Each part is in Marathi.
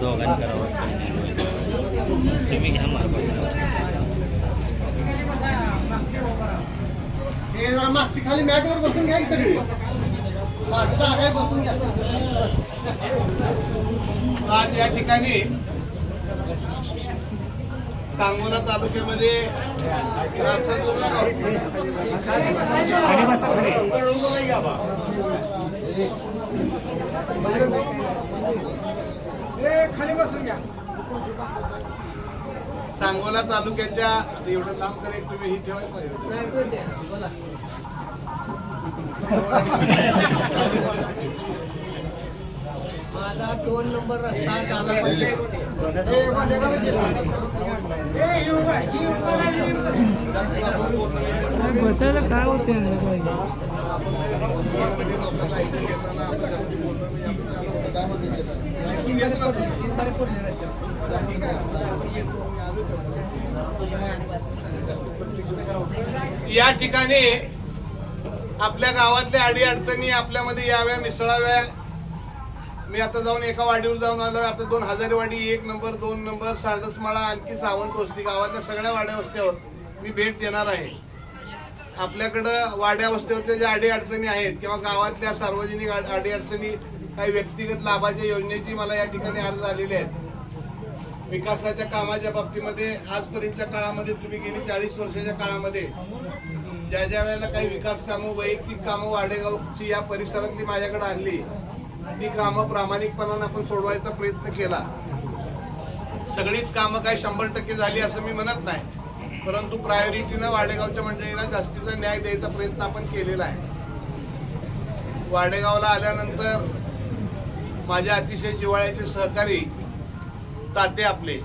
दोघांनी करावंच पाहिजे तुम्ही घ्या मारपाट मागची खाली मॅटवर बसून घ्या सगळी बसून घ्या आज या ठिकाणी सांगोला तालुक्यामध्ये राष्ट्रपती खाली बसून घ्या. सांगोला तालुक्याच्या एवढं लांब करेल तुम्ही ही ठेवायला पाहिजे. माझा दोन नंबर रस्ता झाला पाहिजे. बसायला काय होते या ठिकाणी आपल्या गावातल्या अडी अडचणी आपल्यामध्ये याव्या मिसळाव्या. मी आता जाऊन एका वाडीवर जाऊन आलो आता दोन हजारी वाडी एक नंबर दोन नंबर साडसमाळा आणखी सावंत वस्ती गावातल्या सगळ्या वाड्या वस्त्यावर मी भेट देणार आहे. आपल्याकडं वाड्या वस्त्यावरच्या ज्या अडीअडचणी आहेत किंवा गावातल्या सार्वजनिक अड- अडचणी काही व्यक्तिगत लाभाच्या योजनेची मला या ठिकाणी अर्ज आलेले आहेत. विकासाच्या कामाच्या बाबतीमध्ये आजपर्यंतच्या काळामध्ये तुम्ही गेली चाळीस वर्षाच्या काळामध्ये ज्या ज्या वेळेला काही विकास कामं वैयक्तिक कामं वाडेगावची या परिसरातली माझ्याकडे आणली ती कामं प्रामाणिकपणानं आपण सोडवायचा प्रयत्न केला. सगळीच कामं काय शंभर टक्के झाली असं मी म्हणत नाही. परंतु प्रायोरिटीनं वाडेगावच्या मंडळींना जास्तीचा न्याय द्यायचा प्रयत्न आपण केलेला आहे. वाडेगावला आल्यानंतर माझ्या अतिशय जिव्हाळ्याचे सहकारी ताते आपले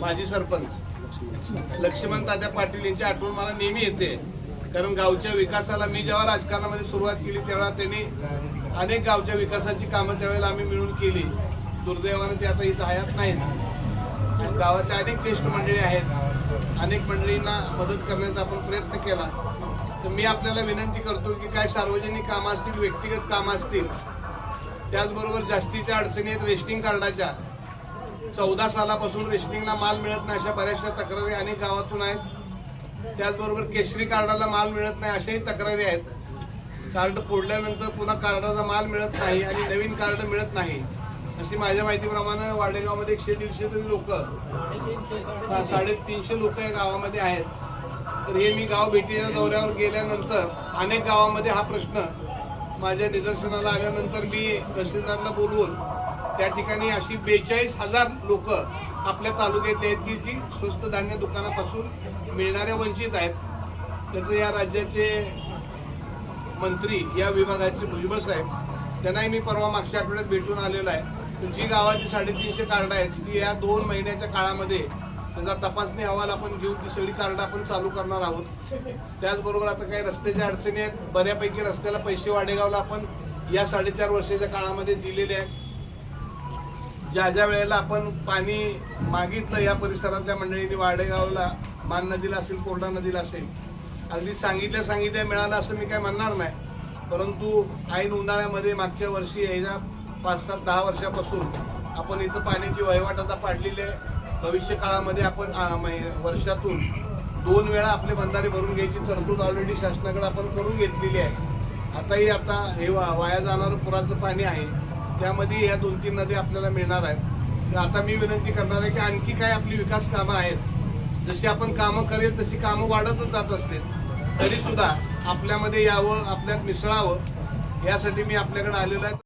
माजी सरपंच लक्ष्मण तात्या पाटील यांची आठवण मला नेहमी येते. कारण गावच्या विकासाला मी जेव्हा राजकारणामध्ये सुरुवात केली तेव्हा त्यांनी अनेक गावच्या विकासाची कामं त्यावेळेला आम्ही मिळून केली. दुर्दैवानं ते आता इथं हयात नाहीत. आणि गावाच्या अनेक ज्येष्ठ मंडळी आहेत. अनेक मंडळींना मदत करण्याचा आपण प्रयत्न केला. तर मी आपल्याला विनंती करतो की काय सार्वजनिक कामं असतील व्यक्तिगत कामं असतील त्याचबरोबर जास्तीच्या अडचणी आहेत रेस्टिंग कार्डाच्या. चौदा सालापासून रेशनिंगला माल मिळत नाही अशा बऱ्याचशा तक्रारी अनेक गावातून आहेत. त्याचबरोबर केशरी कार्डाला माल मिळत नाही अशाही तक्रारी आहेत. कार्ड फोडल्यानंतर पुन्हा कार्डाचा माल मिळत नाही आणि नवीन कार्ड मिळत नाही. अशी माझ्या माहितीप्रमाणे वाडेगावमध्ये एकशे दीडशे तरी लोक साडेतीनशे लोक या गावामध्ये आहेत. तर हे मी गाव भेटीच्या दौऱ्यावर गेल्यानंतर अनेक गावामध्ये हा प्रश्न माझ्या निदर्शनाला आल्यानंतर मी तहसीलदारला बोलवून त्या ठिकाणी अशी बेचाळीस हजार लोक आपल्या तालुक्यात आहेत की जी स्वस्त धान्य दुकानापासून मिळणाऱ्या वंचित आहेत. त्याचं या राज्याचे मंत्री या विभागाचे भुजबळ साहेब त्यांनाही मी परवा मागच्या आठवड्यात भेटून आलेलो आहे. जी गावाची साडेतीनशे कार्ड आहेत ती या दोन महिन्याच्या काळामध्ये त्याचा तपासणी अहवाल आपण घेऊन ती सगळी कार्ड आपण चालू करणार आहोत. त्याचबरोबर आता काही रस्त्याच्या अडचणी आहेत बऱ्यापैकी रस्त्याला पैसे वाडेगावला आपण या साडेचार वर्षाच्या काळामध्ये दिलेले आहेत. ज्या ज्या वेळेला आपण पाणी मागितलं या परिसरातल्या मंडळींनी वाडेगावला मान नदीला असेल कोरडा नदीला असेल अगदी सांगितल्या सांगितल्या मिळालं असं मी काय म्हणणार नाही. परंतु ऐन उन्हाळ्यामध्ये मागच्या वर्षी याच्या पाच सात दहा वर्षापासून आपण इथं पाण्याची वहिवाट आता पाडलेली आहे. भविष्य काळामध्ये आपण मै- वर्षातून दोन वेळा आपले बंधारे भरून घ्यायची तरतूद ऑलरेडी शासनाकडे आपण करून घेतलेली आहे. आताही आता हे वा- वाया जाणारं पुराचं पाणी आहे. त्यामध्ये ह्या दोन तीन नद्या आपल्याला मिळणार आहेत. तर आता मी विनंती करणार आहे की आणखी काय आपली विकास कामं आहेत. जशी आपण कामं करेल तशी कामं वाढतच जात असते तरी सुद्धा आपल्यामध्ये यावं आपल्यात मिसळावं यासाठी मी आपल्याकडे आलेलो आहे.